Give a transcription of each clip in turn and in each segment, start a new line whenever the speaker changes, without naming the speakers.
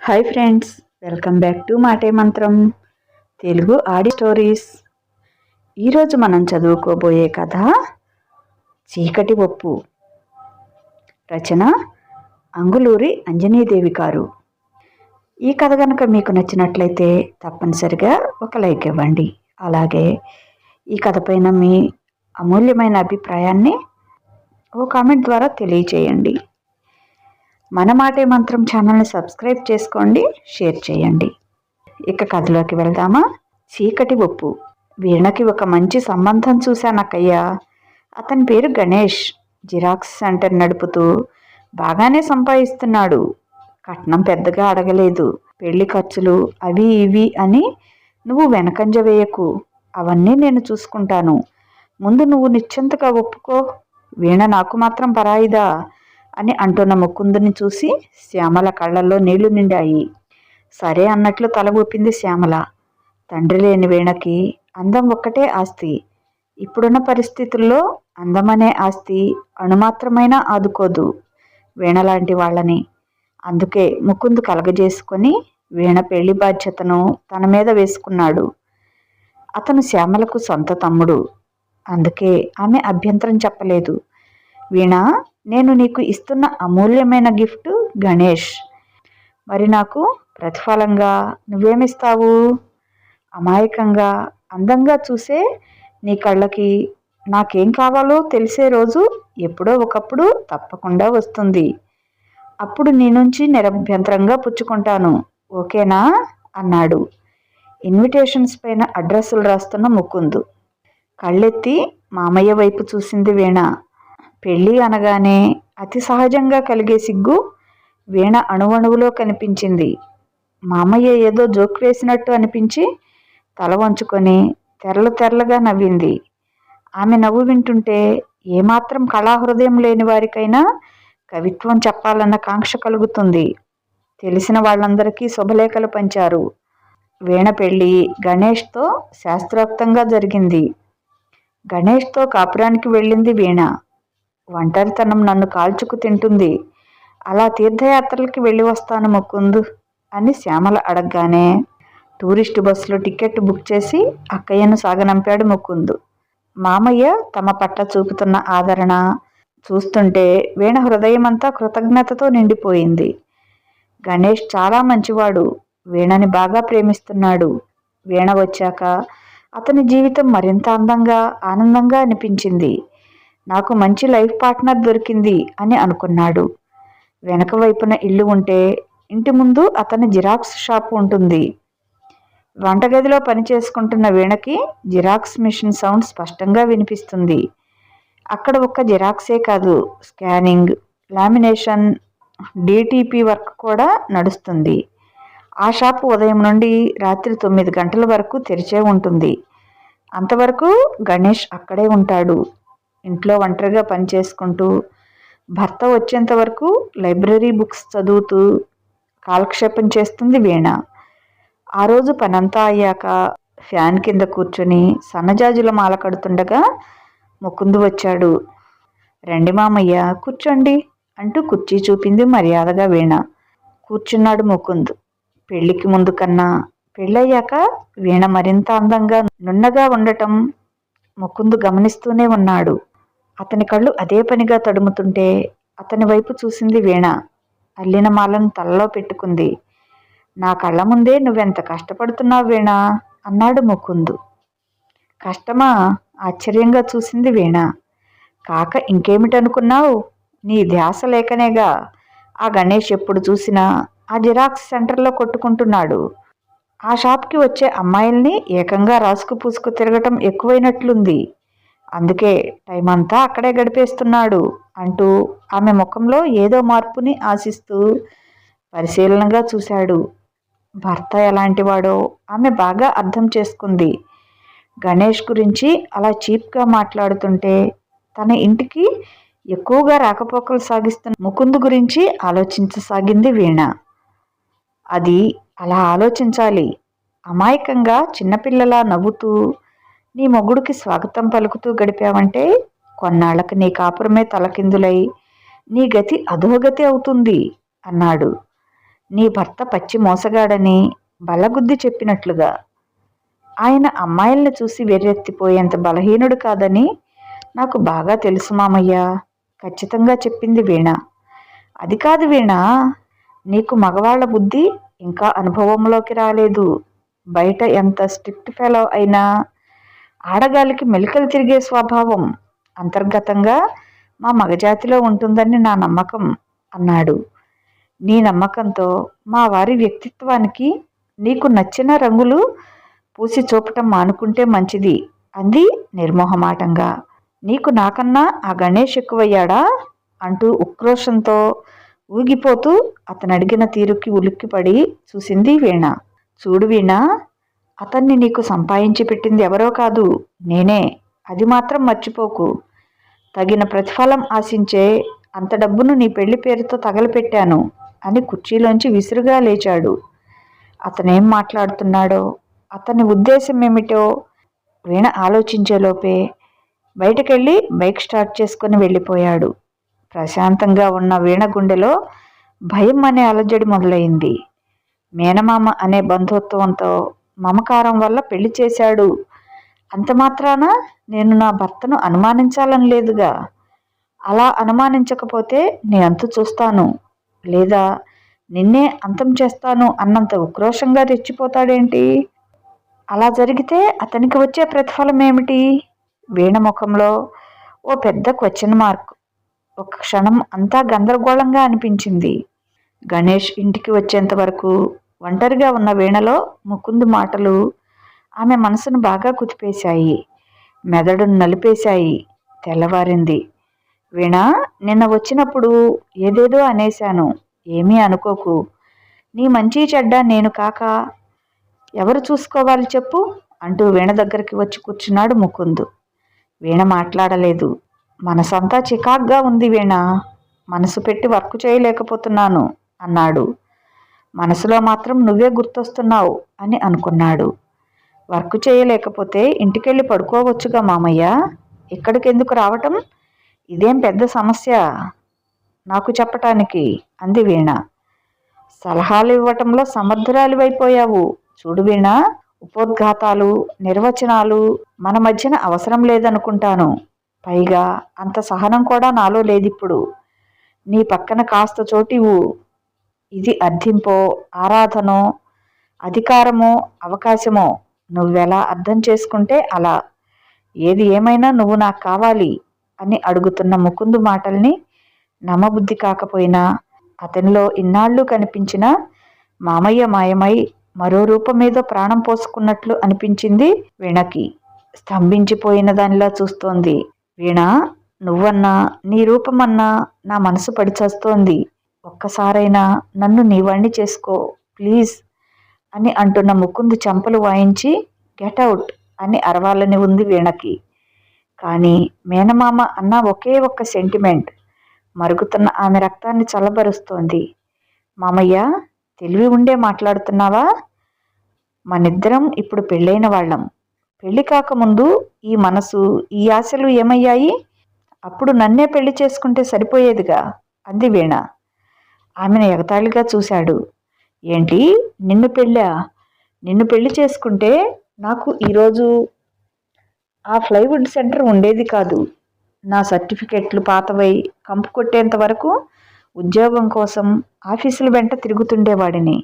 Hi friends welcome back to Maate Mantram Telugu Audi stories ఈరోజు మనం చదువుకోబోయే కథ చీకటి ఒప్పు. రచన అంగులూరి అంజనీదేవి గారు. ఈ కథ కనుక మీకు నచ్చినట్లయితే తప్పనిసరిగా ఒక లైక్ ఇవ్వండి. అలాగే ఈ కథ పైన మీ అమూల్యమైన అభిప్రాయాన్ని ఓ కామెంట్ ద్వారా తెలియచేయండి. మన మాటే మంత్రం ఛానల్ని సబ్స్క్రైబ్ చేసుకోండి షేర్ చేయండి. ఇక కథలోకి వెళ్దామా? చీకటి ఒప్పు. వీణకి ఒక మంచి సంబంధం చూశానక్కయ్యా. అతని పేరు గణేష్. జిరాక్స్ సెంటర్ నడుపుతూ బాగానే సంపాదిస్తున్నాడు. కట్నం పెద్దగా అడగలేదు. పెళ్ళి ఖర్చులు అవి ఇవి అని నువ్వు వెనకంజ వేయకు. అవన్నీ నేను చూసుకుంటాను. ముందు నువ్వు నిశ్చింతగా ఒప్పుకో. వీణ నాకు మాత్రం పరాయిదా. అని అంటున్న ముకుందుని చూసి శ్యామల కళ్ళల్లో నీళ్ళు నిండాయి. సరే అన్నట్లు తల ఊపింది శ్యామల. తండ్రి లేని వీణకి అందం ఒక్కటే ఆస్తి. ఇప్పుడున్న పరిస్థితుల్లో అందమనే ఆస్తి అణుమాత్రమైనా ఆదుకోదు వీణ లాంటి వాళ్ళని. అందుకే ముకుందు కలగజేసుకొని వీణ పెళ్ళి బాధ్యతను తన మీద వేసుకున్నాడు. అతను శ్యామలకు సొంత తమ్ముడు. అందుకే ఆమె అభ్యంతరం చెప్పలేదు. వీణ నేను నీకు ఇస్తున్న అమూల్యమైన గిఫ్ట్ గణేష్. మరి నాకు ప్రతిఫలంగా నువ్వేమిస్తావు? అమాయకంగా అందంగా చూసే నీ కళ్ళకి నాకేం కావాలో తెలిసే రోజు ఎప్పుడో ఒకప్పుడు తప్పకుండా వస్తుంది. అప్పుడు నీ నుంచి నిరభ్యంతరంగా పుచ్చుకుంటాను. ఓకేనా? అన్నాడు. ఇన్విటేషన్స్ పైన అడ్రస్సులు రాస్తున్న ముకుందు. కళ్ళెత్తి మామయ్య వైపు చూసింది వీణ. పెళ్ళి అనగానే అతి సహజంగా కలిగే సిగ్గు వీణ అణువణువులో కనిపించింది. మామయ్య ఏదో జోక్ వేసినట్టు అనిపించి తల వంచుకొని తెరలు తెరలుగా నవ్వింది. ఆమె నవ్వు వింటుంటే ఏమాత్రం కళాహృదయం లేని వారికైనా కవిత్వం చెప్పాలన్న కాంక్ష కలుగుతుంది. తెలిసిన వాళ్ళందరికీ శుభలేఖలు పంచారు. వీణ పెళ్ళి గణేష్తో శాస్త్రోక్తంగా జరిగింది. గణేష్తో కాపురానికి వెళ్ళింది వీణ. ఒంటరితనం నన్ను కాల్చుకు తింటుంది. అలా తీర్థయాత్రలకి వెళ్ళి వస్తాను ముకుందు అని శ్యామల అడగగానే. టూరిస్టు బస్సులో టికెట్ బుక్ చేసి అక్కయ్యను సాగనంపాడు ముకుందు. మామయ్య తమ పట్ల చూపుతున్న ఆదరణ చూస్తుంటే వీణ హృదయమంతా కృతజ్ఞతతో నిండిపోయింది. గణేష్ చాలా మంచివాడు. వీణని బాగా ప్రేమిస్తున్నాడు. వీణ వచ్చాక అతని జీవితం మరింత అందంగా ఆనందంగా అనిపించింది. నాకు మంచి లైఫ్ పార్ట్నర్ దొరికింది అని అనుకున్నాడు. వెనక వైపున ఇల్లు ఉంటే ఇంటి ముందు అతని జిరాక్స్ షాప్ ఉంటుంది. వంటగదిలో పని చేసుకుంటున్న వీణకి జిరాక్స్ మిషన్ సౌండ్ స్పష్టంగా వినిపిస్తుంది. అక్కడ ఒక్క జిరాక్సే కాదు స్కానింగ్ లామినేషన్ డిటిపి వర్క్ కూడా నడుస్తుంది. ఆ షాపు ఉదయం నుండి రాత్రి తొమ్మిది గంటల వరకు తెరిచే ఉంటుంది. అంతవరకు గణేష్ అక్కడే ఉంటాడు. ఇంట్లో ఒంటరిగా పని చేసుకుంటూ భర్త వచ్చేంత వరకు లైబ్రరీ బుక్స్ చదువుతూ కాలక్షేపం చేస్తుంది వీణ. ఆ రోజు పనంతా అయ్యాక ఫ్యాన్ కింద కూర్చొని సన్నజాజుల మాల కడుతుండగా ముకుందు వచ్చాడు. రండి మామయ్య కూర్చోండి అంటూ కుర్చీ చూపింది మర్యాదగా వీణ. కూర్చున్నాడు ముకుంద్. పెళ్ళికి ముందు కన్నా పెళ్ళయ్యాక వీణ మరింత అందంగా నున్నగా ఉండటం ముకుందు గమనిస్తూనే ఉన్నాడు. అతని కళ్ళు అదే పనిగా తడుముతుంటే అతని వైపు చూసింది వీణ. అల్లిన మాలను తలలో పెట్టుకుంది. నా కళ్ళ ముందే నువ్వెంత కష్టపడుతున్నావు వీణ? అన్నాడు ముకుందు. కష్టమా? ఆశ్చర్యంగా చూసింది వీణ. కాక ఇంకేమిటనుకున్నావు? నీ ధ్యాస లేకనేగా ఆ గణేష్ ఎప్పుడు చూసినా ఆ జిరాక్స్ సెంటర్లో కొట్టుకుంటున్నాడు. ఆ షాప్కి వచ్చే అమ్మాయిల్ని ఏకంగా రాసుకు పూసుకు తిరగటం ఎక్కువైనట్లుంది. అందుకే టైం అంతా అక్కడే గడిపేస్తున్నాడు అంటూ ఆమె ముఖంలో ఏదో మార్పుని ఆశిస్తూ పరిశీలనగా చూశాడు. భర్త ఎలాంటివాడో ఆమె బాగా అర్థం చేసుకుంది. గణేష్ గురించి అలా చీప్గా మాట్లాడుతుంటే తన ఇంటికి ఎక్కువగా రాకపోకలు సాగిస్తున్న ముకుందు గురించి ఆలోచించసాగింది వీణ. అది అలా ఆలోచించాలి. అమాయకంగా చిన్నపిల్లలా నవ్వుతూ నీ మొగుడికి స్వాగతం పలుకుతూ గడిపావంటే కొన్నాళ్ళకు నీ కాపురమే తలకిందులై నీ గతి అధోగతి అవుతుంది అన్నాడు. నీ భర్త పచ్చి మోసగాడని బలగుద్ది చెప్పినట్లుగా. ఆయన అమ్మాయిల్ని చూసి వెర్రెత్తిపోయేంత బలహీనుడు కాదని నాకు బాగా తెలుసు మామయ్య ఖచ్చితంగా చెప్పింది వీణ. అది కాదు వీణ నీకు మగవాళ్ళ బుద్ధి ఇంకా అనుభవంలోకి రాలేదు. బయట ఎంత స్ట్రిక్ట్ ఫెలో అయినా ఆడగాలికి మెలికలు తిరిగే స్వభావం అంతర్గతంగా మా మగజాతిలో ఉంటుందని నా నమ్మకం అన్నాడు. నీ నమ్మకంతో మా వారి వ్యక్తిత్వానికి నీకు నచ్చిన రంగులు పూసి చూపటం మానుకుంటే మంచిది అంది నిర్మోహమాటంగా. నీకు నాకన్నా ఆ గణేష్ ఎక్కువయ్యాడా? అంటూ ఉక్రోషంతో ఊగిపోతూ అతను అడిగిన తీరుకి ఉలిక్కిపడి చూసింది వీణ. చూడు వీణ అతన్ని నీకు సంపాదించి పెట్టింది ఎవరో కాదు నేనే. అది మాత్రం మర్చిపోకు. తగిన ప్రతిఫలం ఆశించే అంత డబ్బును నీ పెళ్ళి పేరుతో తగలపెట్టాను అని కుర్చీలోంచి విసురుగా లేచాడు. అతనేం మాట్లాడుతున్నాడో అతని ఉద్దేశం ఏమిటో వీణ ఆలోచించేలోపే బయటకెళ్ళి బైక్ స్టార్ట్ చేసుకుని వెళ్ళిపోయాడు. ప్రశాంతంగా ఉన్న వీణ గుండెలో భయం అనే అలజడి మొదలైంది. మేనమామ అనే బంధుత్వంతో మమకారం వల్ల పెళ్ళి చేశాడు. అంత మాత్రాన నేను నా భర్తను అనుమానించాలని లేదుగా. అలా అనుమానించకపోతే నేను అంతు చూస్తాను. లేదా నిన్నే అంతం చేస్తాను అన్నంత ఉక్రోషంగా తెచ్చిపోతాడేంటి అలా జరిగితే అతనికి వచ్చే ప్రతిఫలం ఏమిటి వీణ ముఖంలో ఓ పెద్ద క్వశ్చన్ మార్క్. ఒక క్షణం అంతా గందరగోళంగా అనిపించింది. గణేష్ ఇంటికి వచ్చేంత వరకు ఒంటరిగా ఉన్న వీణలో ముకుందు మాటలు ఆమె మనసును బాగా కుదిపేశాయి. మెదడును నలిపేశాయి. తెల్లవారింది. వీణ నిన్న వచ్చినప్పుడు ఏదేదో అనేశాను. ఏమీ అనుకోకు. నీ మంచి చెడ్డ నేను కాక ఎవరు చూసుకోవాలి చెప్పు? అంటూ వీణ దగ్గరికి వచ్చి కూర్చున్నాడు ముకుందు. వీణ మాట్లాడలేదు. మనసంతా చికాగ్గా ఉంది వీణ. మనసు పెట్టి వర్క్ చేయలేకపోతున్నాను అన్నాడు. మనసులో మాత్రం నువ్వే గుర్తొస్తున్నావు అని అనుకున్నాడు. వర్క్ చేయలేకపోతే ఇంటికెళ్ళి పడుకోవచ్చుగా మామయ్య. ఇక్కడికి ఎందుకు రావటం? ఇదేం పెద్ద సమస్య? నాకు చెప్పటానికి అంది వీణ. సలహాలు ఇవ్వటంలో సమర్థురాలివైపోయావు. చూడు వీణ ఉపోద్ఘాతాలు నిర్వచనాలు మన మధ్యన అవసరం లేదనుకుంటాను. పైగా అంత సహనం కూడా నాలో లేదిప్పుడు. నీ పక్కన కాస్త చోటివు ఇది అర్థింపో ఆరాధనో అధికారమో అవకాశమో. నువ్వెలా అర్థం చేసుకుంటే అలా. ఏది ఏమైనా నువ్వు నాకు కావాలి అని అడుగుతున్న ముకుందు మాటల్ని నమ్మబుద్ధి కాకపోయినా అతనిలో ఇన్నాళ్ళు కనిపించిన మామయ్య మాయమై మరో రూపమేదో ప్రాణం పోసుకున్నట్లు అనిపించింది వీణకి. స్తంభించిపోయిన దానిలా చూస్తోంది. వీణ నువ్వన్నా నీ రూపమన్నా నా మనసు పడిచేస్తోంది. ఒక్కసారైనా నన్ను నీవాణ్ణి చేసుకో ప్లీజ్ అని అంటున్న ముకుందు చెంపలు వాయించి గెటౌట్ అని అరవాలని ఉంది వీణకి. కానీ మేనమామ అన్న ఒకే ఒక్క సెంటిమెంట్ మరుగుతున్న ఆమె రక్తాన్ని చల్లబరుస్తోంది. మామయ్య తెలివి ఉండే మాట్లాడుతున్నావా? మనిద్దరం ఇప్పుడు పెళ్ళైన వాళ్ళం. పెళ్ళి కాకముందు ఈ మనసు ఈ ఆశలు ఏమయ్యాయి? అప్పుడు నన్నే పెళ్ళి చేసుకుంటే సరిపోయేదిగా అంది వీణ. ఆమెను ఎగతాళిగా చూశాడు. ఏంటి? నిన్ను పెళ్ళా? నిన్ను పెళ్ళి చేసుకుంటే నాకు ఈరోజు ఆ ప్లైవుడ్ సెంటర్ ఉండేది కాదు. నా సర్టిఫికెట్లు పాతవై కంపు కొట్టేంత వరకు ఉద్యోగం కోసం ఆఫీసుల వెంట తిరుగుతుండేవాడిని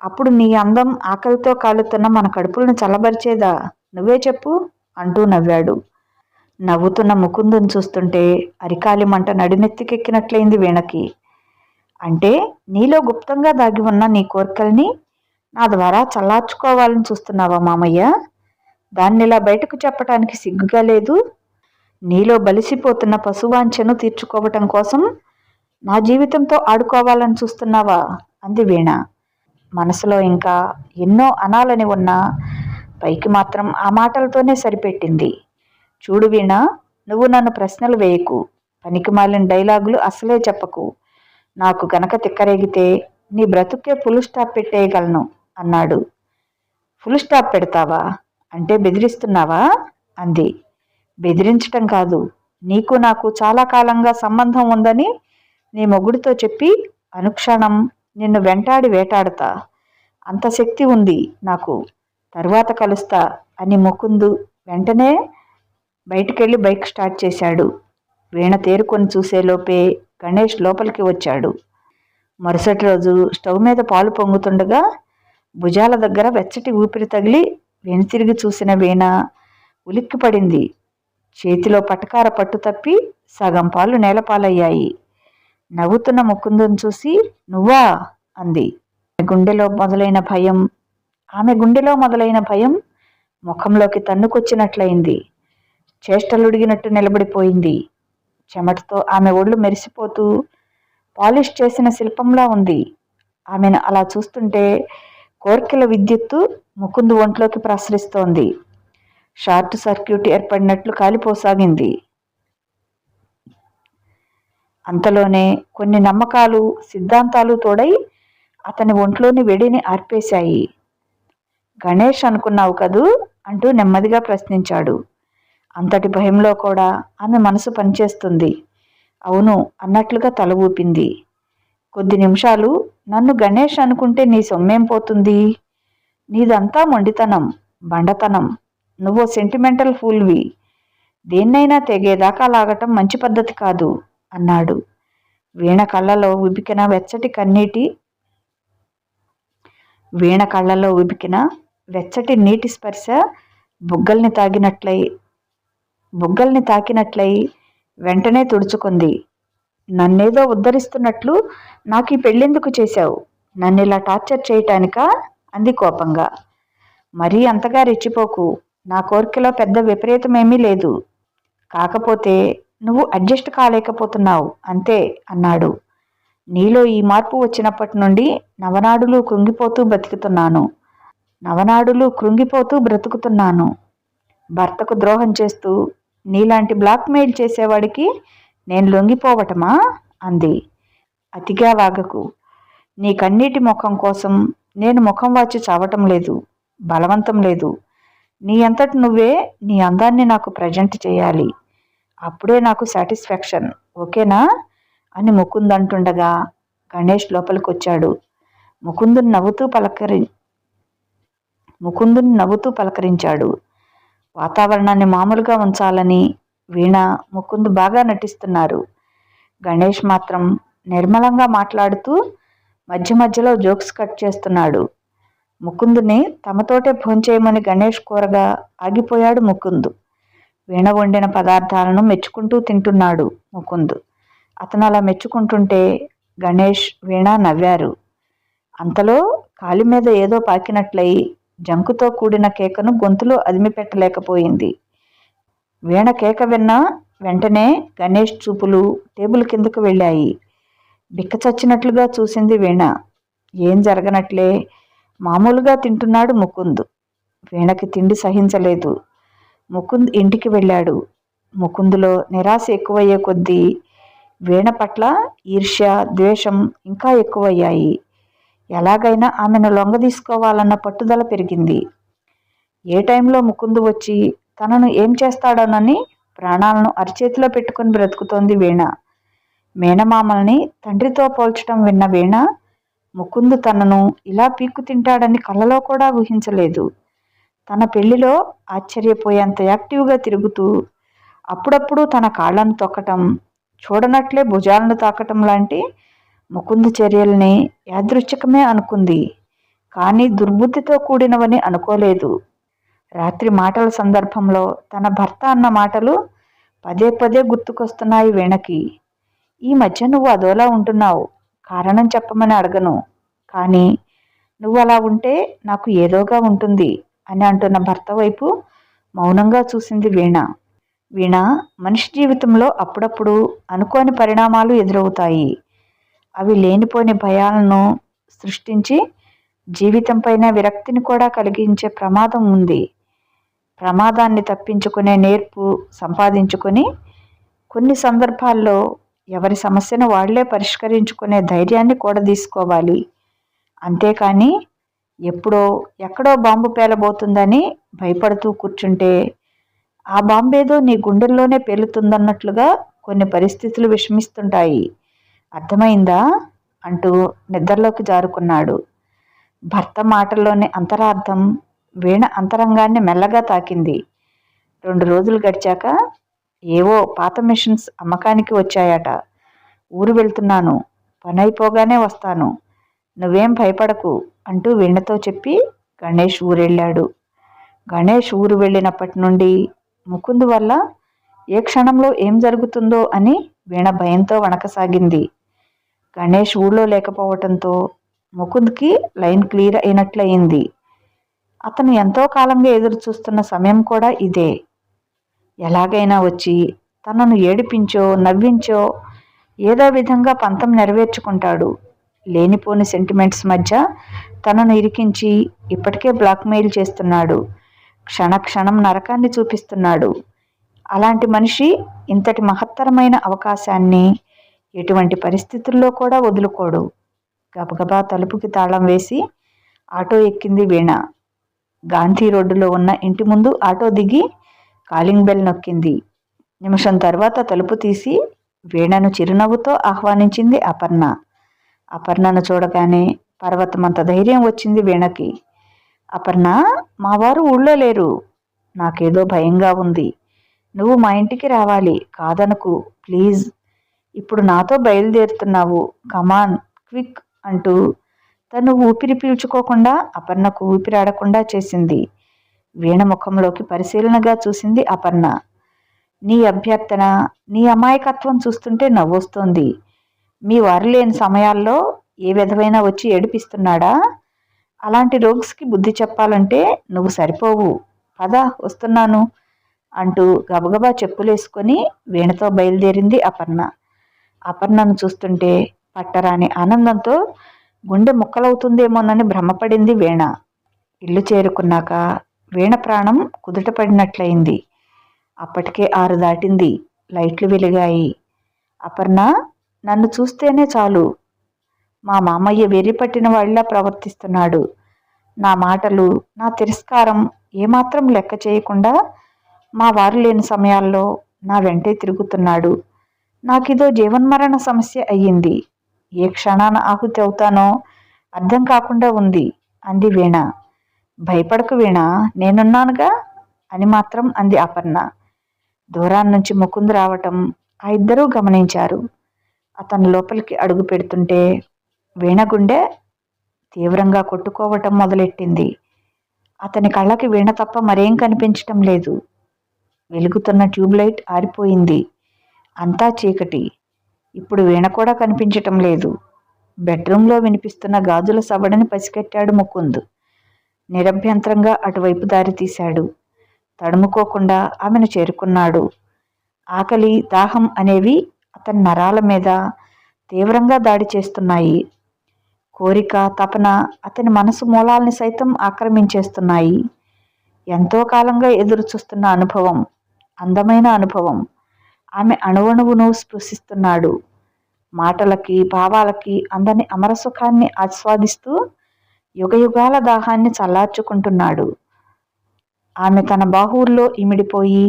అప్పుడు నీ అందం ఆకలితో కాలుతున్న మన కడుపులను చల్లబరిచేదా? నువ్వే చెప్పు అంటూ నవ్వాడు. నవ్వుతున్న ముకుందుని చూస్తుంటే అరికాలి మంట నడినెత్తికెక్కినట్లయింది వీణకి. అంటే నీలో గుప్తంగా దాగి ఉన్న నీ కోరికల్ని నా ద్వారా చల్లార్చుకోవాలని చూస్తున్నావా మామయ్య? దాన్ని ఇలా బయటకు చెప్పటానికి సిగ్గుగా లేదు. నీలో బలిసిపోతున్న పశువాంఛను తీర్చుకోవటం కోసం నా జీవితంతో ఆడుకోవాలని చూస్తున్నావా? అంది వీణ. మనసులో ఇంకా ఎన్నో అనాలని ఉన్నా పైకి మాత్రం ఆ మాటలతోనే సరిపెట్టింది. చూడు వీణ నువ్వు నన్ను ప్రశ్నలు వేయకు. పనికి మాలిన డైలాగులు అసలే చెప్పకు. నాకు గనక తిక్కరేగితే నీ బ్రతుకే ఫుల్ స్టాప్ పెట్టేయగలను అన్నాడు. ఫుల్ స్టాప్ పెడతావా? అంటే బెదిరిస్తున్నావా? అంది. బెదిరించటం కాదు. నీకు నాకు చాలా కాలంగా సంబంధం ఉందని నీ మొగుడితో చెప్పి అనుక్షణం నిన్ను వెంటాడి వేటాడతా. అంత శక్తి ఉంది నాకు. తరువాత కలుస్తా అని ముకుందు వెంటనే బయటికెళ్ళి బైక్ స్టార్ట్ చేశాడు. వీణ తేరుకొని చూసేలోపే గణేష్ లోపలికి వచ్చాడు. మరుసటి రోజు స్టవ్ మీద పాలు పొంగుతుండగా భుజాల దగ్గర వెచ్చటి ఊపిరి తగిలి వెనుతిరిగి చూసిన వీణ ఉలిక్కిపడింది. చేతిలో పటకార పట్టు తప్పి సగం పాలు నేలపాలయ్యాయి. నవ్వుతున్న ముకుందుని చూసి నువ్వా? అంది. గుండెలో మొదలైన భయం ఆమె గుండెలో మొదలైన భయం ముఖంలోకి తన్నుకొచ్చినట్లయింది. చేష్టలుడిగినట్టు నిలబడిపోయింది. చెమటతో ఆమె ఒళ్ళు మెరిసిపోతూ పాలిష్ చేసిన శిల్పంలా ఉంది. ఆమెను అలా చూస్తుంటే కోర్కెల విద్యుత్తు ముకుందు ఒంట్లోకి ప్రసరిస్తోంది. Short circuit ఏర్పడినట్లు కాలిపోసాగింది. అంతలోనే కొన్ని నమ్మకాలు సిద్ధాంతాలు తోడై అతని ఒంట్లోని వెడిని ఆర్పేశాయి. గణేష్ అనుకున్నావు కదూ? అంటూ నెమ్మదిగా ప్రశ్నించాడు. అంతటి భయంలో కూడా ఆమె మనసు పనిచేస్తుంది. అవును అన్నట్లుగా తల ఊపింది. కొద్ది నిమిషాలు నన్ను గణేష్ అనుకుంటే నీ సొమ్మేం పోతుంది? నీదంతా మొండితనం బండతనం. నువ్వు సెంటిమెంటల్ ఫూల్వి. దేన్నైనా తెగేదాకా లాగటం మంచి పద్ధతి కాదు అన్నాడు. వీణ కళ్ళలో ఉబికిన వెచ్చటి కన్నీటి వీణ కళ్ళలో ఉబికిన వెచ్చటి నీటి స్పర్శ బుగ్గల్ని తాగినట్లయి బుగ్గల్ని తాకినట్లయి వెంటనే తుడుచుకుంది. నన్నేదో ఉద్ధరిస్తున్నట్లు నాకు ఈ పెళ్ళెందుకు చేశావు? నన్ను ఇలా టార్చర్ చేయటానికా? అంది కోపంగా. మరీ అంతగా రెచ్చిపోకు. నా కోరికలో పెద్ద విపరీతమేమీ లేదు. కాకపోతే నువ్వు అడ్జస్ట్ కాలేకపోతున్నావు అంతే అన్నాడు. నీలో ఈ మార్పు వచ్చినప్పటి నుండి నవనాడులు కృంగిపోతూ బ్రతుకుతున్నాను. నవనాడులు కృంగిపోతూ బ్రతుకుతున్నాను. భర్తకు ద్రోహం చేస్తూ నీలాంటి బ్లాక్మెయిల్ చేసేవాడికి నేను లొంగిపోవటమా? అంది. అతిగా వాగకు. నీ కన్నీటి ముఖం కోసం నేను ముఖం వాచి చావటం లేదు బలవంతం లేదు. నీ అంతటి నువ్వే నీ అందాన్ని నాకు ప్రజెంట్ చేయాలి. అప్పుడే నాకు సాటిస్ఫాక్షన్ ఓకేనా? అని ముకుంద్ అంటుండగా గణేష్ లోపలికి వచ్చాడు ముకుందుని నవ్వుతూ పలకరి ముకుందుని నవ్వుతూ పలకరించాడు. వాతావరణాన్ని మామూలుగా ఉంచాలని వీణ ముకుంద్ బాగా నటిస్తున్నారు. గణేష్ మాత్రం నిర్మలంగా మాట్లాడుతూ మధ్య మధ్యలో జోక్స్ కట్ చేస్తున్నాడు. ముకుందుని తమతోటే భోంచేయమని గణేష్ కోరగా ఆగిపోయాడు ముకుందు. వీణ వండిన పదార్థాలను మెచ్చుకుంటూ తింటున్నాడు ముకుంద్. అతను అలా మెచ్చుకుంటుంటే గణేష్ వీణ నవ్వారు. అంతలో కాలి మీద ఏదో పాకినట్లయి జంకుతో కూడిన కేకను గొంతులో అదిమిపెట్టలేకపోయింది. వీణ కేక విన్న వెంటనే గణేష్ చూపులు టేబుల్ కిందకు వెళ్ళాయి. బిక్కచచ్చినట్లుగా చూసింది వీణ. ఏం జరగనట్లే. మామూలుగా తింటున్నాడు ముకుంద్. వీణకి తిండి సహించలేదు. ముకుంద్ ఇంటికి వెళ్ళాడు. ముకుందులో నిరాశ ఎక్కువయ్యే కొద్దీ వీణ పట్ల ఈర్ష్య ద్వేషం ఇంకా ఎక్కువయ్యాయి. ఎలాగైనా ఆమెను లొంగ తీసుకోవాలన్న పట్టుదల పెరిగింది. ఏ టైంలో ముకుందు వచ్చి తనను ఏం చేస్తాడోనని ప్రాణాలను అరిచేతిలో పెట్టుకుని బ్రతుకుతోంది వీణ. మేనమామల్ని తండ్రితో పోల్చడం విన్న వీణ ముకుందు తనను ఇలా పీక్కు తింటాడని కళ్ళలో కూడా ఊహించలేదు. తన పెళ్ళిలో ఆశ్చర్యపోయేంత యాక్టివ్గా తిరుగుతూ అప్పుడప్పుడు తన కాళ్ళను తొక్కటం చూడనట్లే భుజాలను తాకటం లాంటి ముకుంద చర్యల్ని యాదృచ్ఛికమే అనుకుంది. కానీ దుర్బుద్ధితో కూడినవని అనుకోలేదు. రాత్రి మాటల సందర్భంలో తన భర్త అన్న మాటలు పదే పదే గుర్తుకొస్తున్నాయి వీణకి. ఈ మధ్య నువ్వు అదోలా ఉంటున్నావు. కారణం చెప్పమని అడగను. కానీ నువ్వు అలా ఉంటే నాకు ఏదోగా ఉంటుంది అని అంటున్న భర్త వైపు మౌనంగా చూసింది వీణ. వీణ మనిషి జీవితంలో అప్పుడప్పుడు అనుకోని పరిణామాలు ఎదురవుతాయి. అవి లేనిపోని భయాలను సృష్టించి జీవితం పైన విరక్తిని కూడా కలిగించే ప్రమాదం ఉంది. ప్రమాదాన్ని తప్పించుకునే నేర్పు సంపాదించుకొని కొన్ని సందర్భాల్లో ఎవరి సమస్యను వాళ్ళే పరిష్కరించుకునే ధైర్యాన్ని కూడా తీసుకోవాలి. అంతేకాని ఎప్పుడో ఎక్కడో బాంబు పేలబోతుందని భయపడుతూ కూర్చుంటే ఆ బాంబేదో నీ గుండెల్లోనే పేలుతుందన్నట్లుగా కొన్ని పరిస్థితులు విషమిస్తుంటాయి. అర్థమైందా? అంటూ నిద్రలోకి జారుకున్నాడు. భర్త మాటల్లోని అంతరార్థం వీణ అంతరంగాన్ని మెల్లగా తాకింది. రెండు రోజులు గడిచాక ఏవో పాత మిషన్స్ అమ్మకానికి వచ్చాయట. ఊరు వెళ్తున్నాను. పని అయిపోగానే వస్తాను. నువ్వేం భయపడకు అంటూ వీణతో చెప్పి గణేష్ ఊరెళ్ళాడు. గణేష్ ఊరు వెళ్ళినప్పటి నుండి ముకుందు వల్ల ఏ క్షణంలో ఏం జరుగుతుందో అని వీణ భయంతో వణకసాగింది గణేష్ ఊళ్ళో లేకపోవటంతో ముకుంద్కి లైన్ క్లియర్ అయినట్లయింది. అతను ఎంతో కాలంగా ఎదురు చూస్తున్న సమయం కూడా ఇదే. ఎలాగైనా వచ్చి తనను ఏడిపించో నవ్వించో ఏదో విధంగా పంతం నెరవేర్చుకుంటాడు. లేనిపోని సెంటిమెంట్స్ మధ్య తనను ఇరికించి ఇప్పటికే బ్లాక్మెయిల్ చేస్తున్నాడు. క్షణక్షణం నరకాన్ని చూపిస్తున్నాడు. అలాంటి మనిషి ఇంతటి మహత్తరమైన అవకాశాన్ని ఎటువంటి పరిస్థితుల్లో కూడా వదులుకోడు. గబగబా తలుపుకి తాళం వేసి ఆటో ఎక్కింది వీణ. గాంధీ రోడ్డులో ఉన్న ఇంటి ముందు ఆటో దిగి కాలింగ్ బెల్ నొక్కింది. నిమిషం తర్వాత తలుపు తీసి వీణను చిరునవ్వుతో ఆహ్వానించింది అపర్ణ. అపర్ణను చూడగానే పర్వతమంత ధైర్యం వచ్చింది వీణకి. అపర్ణ మా వారు ఊళ్ళో లేరు. నాకేదో భయంగా ఉంది. నువ్వు మా ఇంటికి రావాలి. కాదనకు. ప్లీజ్. ఇప్పుడు నాతో బయలుదేరుతున్నావు. కమాన్ క్విక్ అంటూ తను ఊపిరి పీల్చుకోకుండా అపర్ణకు ఊపిరాడకుండా చేసింది. వీణ ముఖంలోకి పరిశీలనగా చూసింది అపర్ణ. నీ అభ్యర్థన నీ అమాయకత్వం చూస్తుంటే నవ్వొస్తోంది. మీ వారు లేని సమయాల్లో ఏ విధమైనా వచ్చి ఏడిపిస్తున్నాడా? అలాంటి రోగ్స్కి బుద్ధి చెప్పాలంటే నువ్వు సరిపోవు. పద వస్తున్నాను అంటూ గబగబా చెప్పులేసుకొని వీణతో బయలుదేరింది అపర్ణ. అపర్ణను చూస్తుంటే పట్టరాని ఆనందంతో గుండె ముక్కలవుతుందేమోనని భ్రమపడింది వీణ. ఇల్లు చేరుకున్నాక వీణ ప్రాణం కుదుటపడినట్లయింది. అప్పటికే ఆరు దాటింది. లైట్లు వెలిగాయి. అపర్ణ నన్ను చూస్తేనే చాలు. మా మామయ్య వెర్రి పట్టిన వాళ్ళ ప్రవర్తిస్తున్నాడు. నా మాటలు నా తిరస్కారం ఏమాత్రం లెక్క చేయకుండా మా వారు లేని సమయాల్లో నా వెంటే తిరుగుతున్నాడు. నాకిదో జీవన్మరణ సమస్య అయ్యింది. ఏ క్షణాన ఆహుతి అవుతానో అర్థం కాకుండా ఉంది అంది వీణ. భయపడకు వీణ నేనున్నానుగా? అని మాత్రం అంది అపర్ణ. దూరాన్నించి ముకుంద్ రావటం ఆ ఇద్దరూ గమనించారు. అతను లోపలికి అడుగు పెడుతుంటే వీణ గుండె తీవ్రంగా కొట్టుకోవటం మొదలెట్టింది. అతని కళ్ళకి వీణ తప్ప మరేం కనిపించటం లేదు. వెలుగుతున్న ట్యూబ్లైట్ ఆరిపోయింది. అంతా చీకటి. ఇప్పుడు వీణ కూడా కనిపించటం లేదు. బెడ్రూమ్లో వినిపిస్తున్న గాజుల సవడని పసికెట్టాడు ముకుంద్. నిరభ్యంతరంగా అటువైపు దారి తీశాడు. తడుముకోకుండా ఆమెను చేరుకున్నాడు. ఆకలి దాహం అనేవి అతని నరాల మీద తీవ్రంగా దాడి చేస్తున్నాయి. కోరిక తపన అతని మనసు మూలాల్ని సైతం ఆక్రమించేస్తున్నాయి. ఎంతో కాలంగా ఎదురు చూస్తున్న అనుభవం అందమైన అనుభవం. ఆమె అణువణువును స్పృశిస్తున్నాడు. మాటలకి భావాలకి అందని అమరసుఖాన్ని ఆస్వాదిస్తూ యుగయుగాల దాహాన్ని చల్లార్చుకుంటున్నాడు. ఆమె తన బాహువుల్లో ఇమిడిపోయి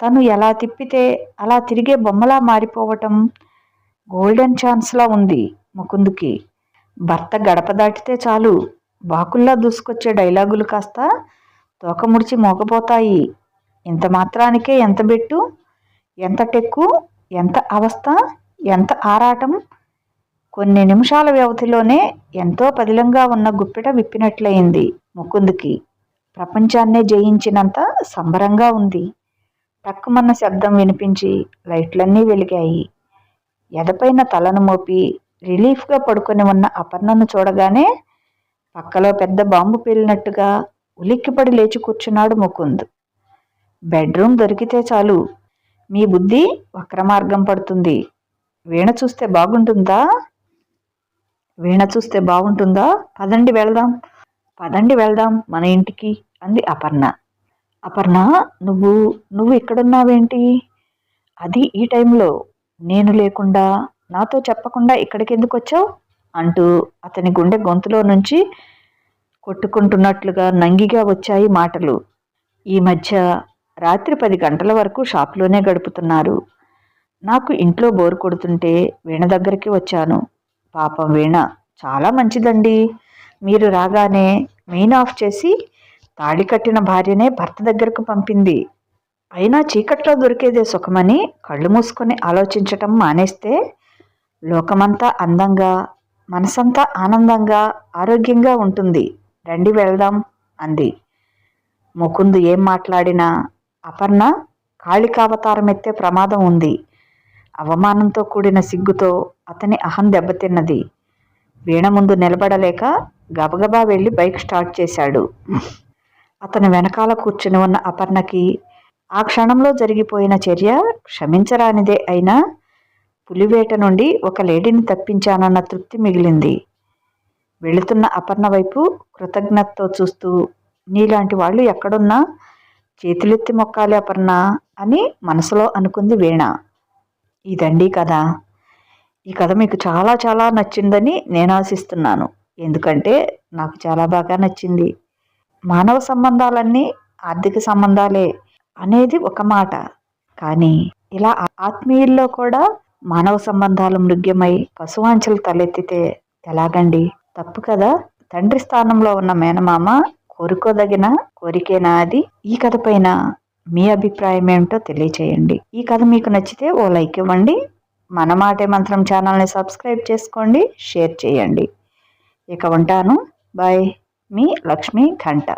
తను ఎలా తిప్పితే అలా తిరిగే బొమ్మలా మారిపోవటం గోల్డెన్ ఛాన్స్లా ఉంది ముకుందుకి. భర్త గడప దాటితే చాలు బాకుల్లా దూసుకొచ్చే డైలాగులు కాస్త తోకముడిచి మోగపోతాయి ఇంత మాత్రానికే ఎంత బెట్టు? ఎంత టెక్కు ఎంత అవస్థ ఎంత ఆరాటం. కొన్ని నిమిషాల వ్యవధిలోనే ఎంతో పదిలంగా ఉన్న గుప్పిట విప్పినట్లయింది ముకుందుకి. ప్రపంచాన్నే జయించినంత సంబరంగా ఉంది. టక్కుమన్న శబ్దం వినిపించి లైట్లన్నీ వెలిగాయి. ఎదపైన తలను మోపి రిలీఫ్గా పడుకొని ఉన్న అపర్ణను చూడగానే పక్కలో పెద్ద బాంబు పేలినట్టుగా ఉలిక్కిపడి లేచి కూర్చున్నాడు ముకుంద్. బెడ్రూమ్ దొరికితే చాలు. మీ బుద్ధి వక్రమార్గం పడుతుంది. వీణ చూస్తే బాగుంటుందా? వీణ చూస్తే బాగుంటుందా? పదండి వెళ్దాం. పదండి వెళ్దాం మన ఇంటికి అంది అపర్ణ. అపర్ణ నువ్వు నువ్వు ఇక్కడున్నావేంటి అది ఈ టైంలో నేను లేకుండా నాతో చెప్పకుండా ఇక్కడికి ఎందుకు వచ్చావు? అంటూ అతని గుండె గొంతులో నుంచి కొట్టుకుంటున్నట్లుగా నంగిగా వచ్చాయి మాటలు. ఈ మధ్య రాత్రి పది గంటల వరకు షాప్లోనే గడుపుతున్నారు. నాకు ఇంట్లో బోరు కొడుతుంటే వీణ దగ్గరికి వచ్చాను. పాపం వీణ చాలా మంచిదండి. మీరు రాగానే మెయిన్ ఆఫ్ చేసి తాళి కట్టిన భార్యనే భర్త దగ్గరకు పంపింది. అయినా చీకట్లో దొరికేదే సుఖమని కళ్ళు మూసుకొని ఆలోచించటం మానేస్తే లోకమంతా అందంగా మనసంతా ఆనందంగా ఆరోగ్యంగా ఉంటుంది. రండి వెళ్దాం అంది. ముకుందు ఏం మాట్లాడినా అపర్ణ కాళికావతారం ఎత్తే ప్రమాదం ఉంది. అవమానంతో కూడిన సిగ్గుతో అతని అహం దెబ్బతిన్నది. వీణ ముందు నిలబడలేక గబగబా వెళ్ళి బైక్ స్టార్ట్ చేశాడు. అతని వెనకాల కూర్చుని ఉన్న అపర్ణకి ఆ క్షణంలో జరిగిపోయిన చర్య క్షమించరానిదే అయినా పులివేట నుండి ఒక లేడీని తప్పించానన్న తృప్తి మిగిలింది. వెళుతున్న అపర్ణ వైపు కృతజ్ఞతతో చూస్తూ నీలాంటి వాళ్ళు ఎక్కడున్నా చేతులెత్తి మొక్కాలి అపర్ణ అని మనసులో అనుకుంది వీణ. ఇదండి కథ. ఈ కథ మీకు చాలా చాలా నచ్చిందని నేను ఆశిస్తున్నాను. ఎందుకంటే నాకు చాలా బాగా నచ్చింది. మానవ సంబంధాలన్నీ ఆర్థిక సంబంధాలే అనేది ఒక మాట. కానీ ఇలా ఆత్మీయుల్లో కూడా మానవ సంబంధాలు మృగ్యమై పశువాంచలు తలెత్తితే ఎలాగండి? తప్పు కదా. తండ్రి స్థానంలో ఉన్న మేనమామ కోరుకోదగిన కోరికేనా అది ఈ కథ పైన మీ అభిప్రాయం ఏమిటో తెలియచేయండి. ఈ కథ మీకు నచ్చితే ఓ లైక్ ఇవ్వండి. మన మాటే మంత్రం ఛానల్ని సబ్స్క్రైబ్ చేసుకోండి. షేర్ చేయండి. ఇక ఉంటాను. బాయ్. మీ లక్ష్మీ ఘంట.